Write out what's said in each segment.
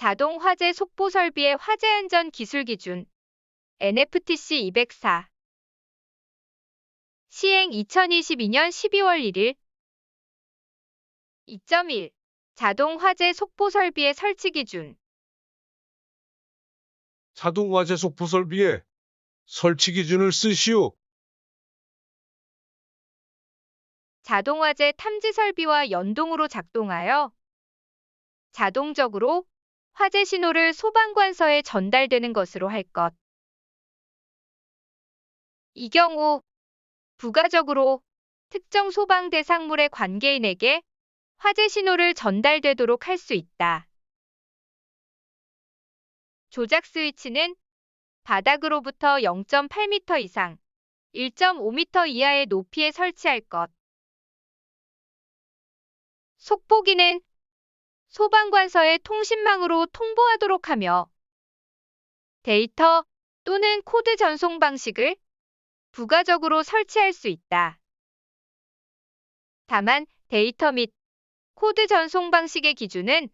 자동 화재 속보 설비의 화재 안전 기술 기준 NFTC 204 시행 2022년 12월 1일. 2.1 자동 화재 속보 설비의 설치 기준. 자동 화재 속보 설비에 설치 기준을 쓰시오. 자동 화재 탐지 설비와 연동으로 작동하여 자동적으로 화재 신호를 소방관서에 전달되는 것으로 할 것. 이 경우 부가적으로 특정 소방 대상물의 관계인에게 화재 신호를 전달되도록 할 수 있다. 조작 스위치는 바닥으로부터 0.8m 이상, 1.5m 이하의 높이에 설치할 것. 속보기는 소방관서의 통신망으로 통보하도록 하며 데이터 또는 코드 전송 방식을 부가적으로 설치할 수 있다. 다만 데이터 및 코드 전송 방식의 기준은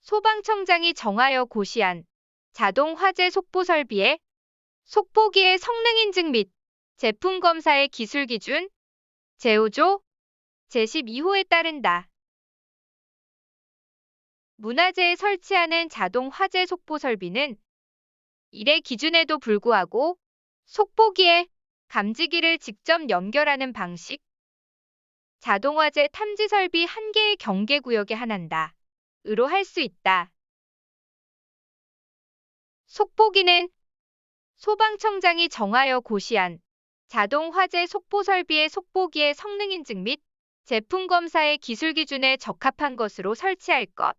소방청장이 정하여 고시한 자동 화재 속보 설비의 속보기의 성능 인증 및 제품 검사의 기술 기준 제5조 제12호에 따른다. 문화재에 설치하는 자동 화재 속보 설비는 이래 기준에도 불구하고 속보기에 감지기를 직접 연결하는 방식, 자동 화재 탐지 설비 한 개의 경계 구역에 한한다. 으로 할 수 있다. 속보기는 소방청장이 정하여 고시한 자동 화재 속보 설비의 속보기의 성능 인증 및 제품 검사의 기술 기준에 적합한 것으로 설치할 것.